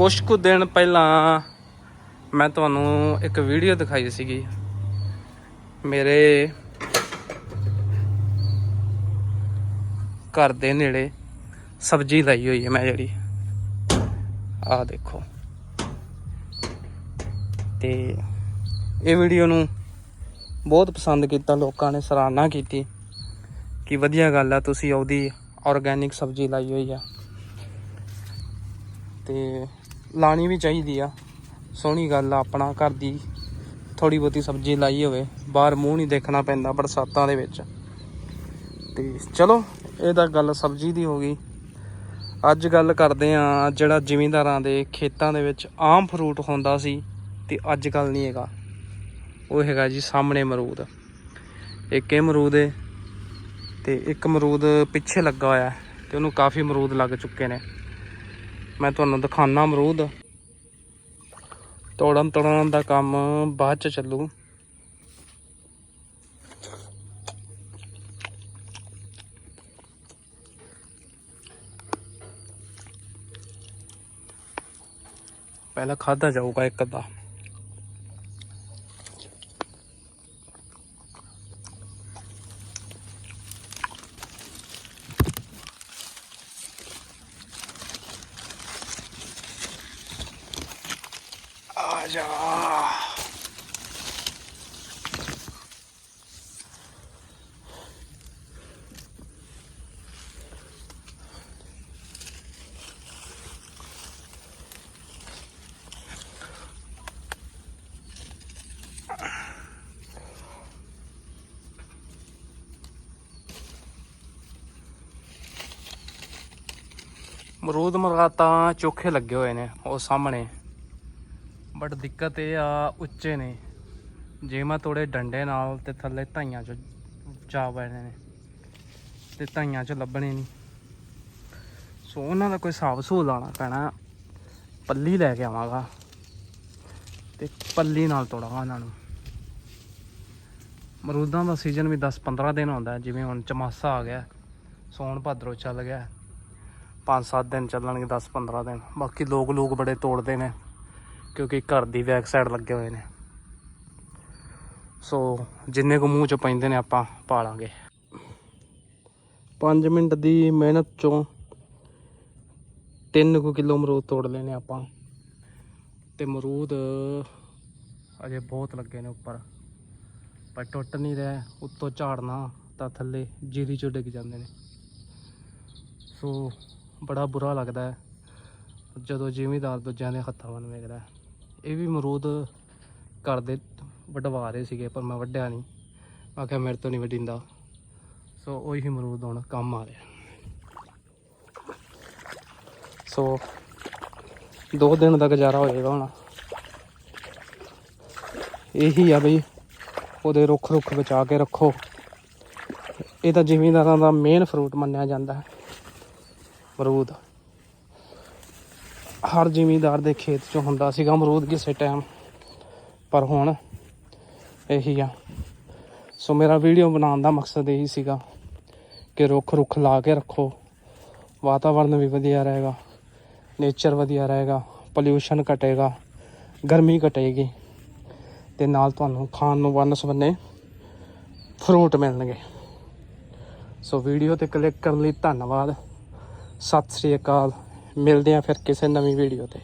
ਕੁਝ ਕੁ ਦਿਨ ਪਹਿਲਾਂ ਮੈਂ ਤੁਹਾਨੂੰ ਇੱਕ ਵੀਡੀਓ ਦਿਖਾਈ ਸੀਗੀ। ਮੇਰੇ ਘਰ ਦੇ ਨੇੜੇ ਸਬਜ਼ੀ ਲਾਈ ਹੋਈ ਹੈ ਮੈਂ ਜਿਹੜੀ। ਆਹ ਦੇਖੋ। ਤੇ ਇਹ ਵੀਡੀਓ ਨੂੰ ਬਹੁਤ ਪਸੰਦ ਕੀਤਾ, ਲੋਕਾਂ ਨੇ ਸਰਾਹਨਾ ਕੀਤੀ ਕਿ ਵਧੀਆ ਗੱਲ ਆ, ਤੁਸੀਂ ਉਹਦੀ ਆਰਗੈਨਿਕ ਸਬਜ਼ੀ ਲਾਈ ਹੋਈ ਆ। ਤੇ ਲਾਣੀ ਵੀ ਚਾਹੀਦੀ ਆ। ਸੋਹਣੀ ਗੱਲ ਆ ਆਪਣਾ, ਘਰ ਦੀ ਥੋੜੀ ਬਹੁਤੀ ਸਬਜ਼ੀ ਲਾਈ ਹੋਵੇ। ਬਾਹਰ ਮੂੰਹ ਨਹੀਂ ਦੇਖਣਾ ਪੈਂਦਾ ਬਰਸਾਤਾਂ ਦੇ ਵਿੱਚ। ਤੇ ਚਲੋ, ਇਹ ਤਾਂ ਗੱਲ ਸਬਜ਼ੀ ਦੀ ਹੋ ਗਈ। ਅੱਜ ਗੱਲ ਕਰਦੇ ਆ ਜਿਹੜਾ ਜ਼ਿਮੀਂਦਾਰਾਂ ਦੇ ਖੇਤਾਂ ਦੇ ਵਿੱਚ ਆਮ ਫਰੂਟ ਹੁੰਦਾ ਸੀ ਤੇ ਅੱਜ ਕੱਲ ਨਹੀਂ ਹੈਗਾ। ਉਹ ਹੈਗਾ ਜੀ ਸਾਹਮਣੇ ਮਰੂਦ ਇੱਕ ਇਹ ਮਰੂਦ ਹੈ ਤੇ ਇੱਕ ਮਰੂਦ ਪਿੱਛੇ ਲੱਗਾ ਹੋਇਆ ਹੈ ਤੇ ਉਹਨੂੰ ਕਾਫੀ ਮਰੂਦ ਲੱਗ ਚੁੱਕੇ ਨੇ। ਮੈਂ ਤੁਹਾਨੂੰ ਦਿਖਾਣਾ ਅਮਰੂਦ। ਤੋੜਨ ਤੋੜਨ ਦਾ ਕੰਮ ਬਾਅਦ ਚ ਚੱਲੂ। ਪਹਿਲਾਂ ਖਾਦਾ ਜਾਊਗਾ ਇੱਕ ਅੱਧਾ। ਆ ਜਾ। ਮਰੂਦ ਮਰਗਾ ਤਾਂ ਚੋਖੇ ਲੱਗੇ ਹੋਏ ਨੇ ਉਹ ਸਾਹਮਣੇ। ਬਟ ਦਿੱਕਤ ਇਹ ਆ, ਉੱਚੇ ਨੇ। ਜੇ ਮੈਂ ਤੋੜੇ ਡੰਡੇ ਨਾਲ ਤੇ ਥੱਲੇ ਧਾਈਆਂ ਚ ਜਾ ਪੈਣੇ ਨੇ ਤੇ ਧਾਈਆਂ ਚ ਲੱਭਣੇ ਨਹੀਂ। ਸੋ ਉਹਨਾਂ ਦਾ ਕੋਈ ਹਿਸਾਬ ਸੂ ਲਾਣਾ ਪੈਣਾ। ਪੱਲੀ ਲੈ ਕੇ ਆਵਾਂਗਾ ਤੇ ਪੱਲੀ ਨਾਲ ਤੋੜਾਂਗਾ ਉਹਨਾਂ ਨੂੰ। ਮਰੂਦਾਂ ਦਾ ਸੀਜ਼ਨ ਵੀ 10-15 ਦਿਨ ਆਉਂਦਾ ਜਿਵੇਂ ਹੁਣ ਚਮਾਸਾ ਆ ਗਿਆ ਸੌਣ ਭਾਦਰੋਂ ਚੱਲ ਗਿਆ। 5-7 ਦਿਨ ਚੱਲਣਗੇ 10-15 ਦਿਨ। ਬਾਕੀ ਲੋਕ ਲੋਕ ਬੜੇ ਤੋੜਦੇ ਨੇ। ਕਿਉਂਕਿ ਘਰ ਦੀ ਬੈਕ ਸਾਈਡ ਲੱਗੇ ਹੋਏ ਨੇ। ਸੋ ਜਿੰਨੇ ਕੁ ਮੂੰਹ ਚ ਪੈਂਦੇ ਨੇ ਆਪਾਂ ਪਾਲਾਂਗੇ। 5 ਮਿੰਟ ਦੀ ਮਿਹਨਤ ਚੋਂ 3 ਕੁ ਕਿਲੋ ਮਰੂਦ ਤੋੜ ਲੈਨੇ ਆਪਾਂ। ਤੇ ਮਰੂਦ ਅਜੇ ਬਹੁਤ ਲੱਗੇ ਨੇ ਉੱਪਰ। ਪਰ ਟੁੱਟ ਨਹੀਂ ਰਿਹਾ, ਉੱਤੋਂ ਝਾੜਨਾ ਤਾਂ ਥੱਲੇ ਜੀਰੀ ਚੋਂ ਡਿੱਗ ਜਾਂਦੇ ਨੇ। ਸੋ ਬੜਾ ਬੁਰਾ ਲੱਗਦਾ ਹੈ। ਜਦੋਂ ਜ਼ਿਮੀਦਾਰ ਦੂਜਿਆਂ ਦੇ ਹੱਥਾਂ ਵੱਲ ਵੇਖਦਾ ਇਹ ਵੀ ਮਰੂਦ ਕਰਦੇ ਦੇ ਵਡਵਾ ਰਹੇ ਸੀਗੇ, ਪਰ ਮੈਂ ਵੱਢਿਆ ਨਹੀਂ। ਮੈਂ ਕਿਹਾ ਮੇਰੇ ਤੋਂ ਨਹੀਂ ਵੱਢਿੰਦਾ ਸੋ ਉਹੀ ਮਰੂਦ ਹੁਣ ਕੰਮ ਆ ਰਿਹਾ। ਸੋ ਦੋ ਦਿਨ ਦਾ ਗੁਜ਼ਾਰਾ ਹੋਏਗਾ ਹੁਣ। ਇਹੀ ਆ ਬਈ, ਉਹਦੇ ਰੁੱਖ ਰੁੱਖ ਬਚਾ ਕੇ ਰੱਖੋ। ਇਹ ਤਾਂ ਜ਼ਿਮੀਂਦਾਰਾਂ ਦਾ ਮੇਨ ਫਰੂਟ ਮੰਨਿਆ ਜਾਂਦਾ ਹੈ ਅਮਰੂਦ ਹਰ ਜ਼ਿਮੀਂਦਾਰ ਦੇ ਖੇਤ 'ਚ ਹੁੰਦਾ ਸੀਗਾ ਅਮਰੂਦ ਕਿਸੇ ਟਾਈਮ ਪਰ ਹੁਣ ਇਹੀ ਆ। ਸੋ ਮੇਰਾ ਵੀਡੀਓ ਬਣਾਉਣ ਦਾ ਮਕਸਦ ਇਹੀ ਸੀਗਾ ਕਿ ਰੁੱਖ ਰੁੱਖ ਲਾ ਕੇ ਰੱਖੋ। ਵਾਤਾਵਰਨ ਵੀ ਵਧੀਆ ਰਹੇਗਾ। ਨੇਚਰ ਵਧੀਆ ਰਹੇਗਾ। ਪੋਲਿਊਸ਼ਨ ਘਟੇਗਾ। ਗਰਮੀ ਘਟੇਗੀ। ਤੇ ਨਾਲ ਤੁਹਾਨੂੰ ਖਾਣ ਨੂੰ ਵੰਨ ਸਵੰਨੇ ਫਰੂਟ ਮਿਲਣਗੇ। ਸੋ ਵੀਡੀਓ ਤੇ ਕਲਿੱਕ ਕਰਨ ਲਈ ਧੰਨਵਾਦ। ਸਤਿ ਸ੍ਰੀ ਅਕਾਲ। ਮਿਲਦੇ ਹਾਂ ਫਿਰ ਕਿਸੇ ਨਵੀਂ ਵੀਡੀਓ ਤੇ।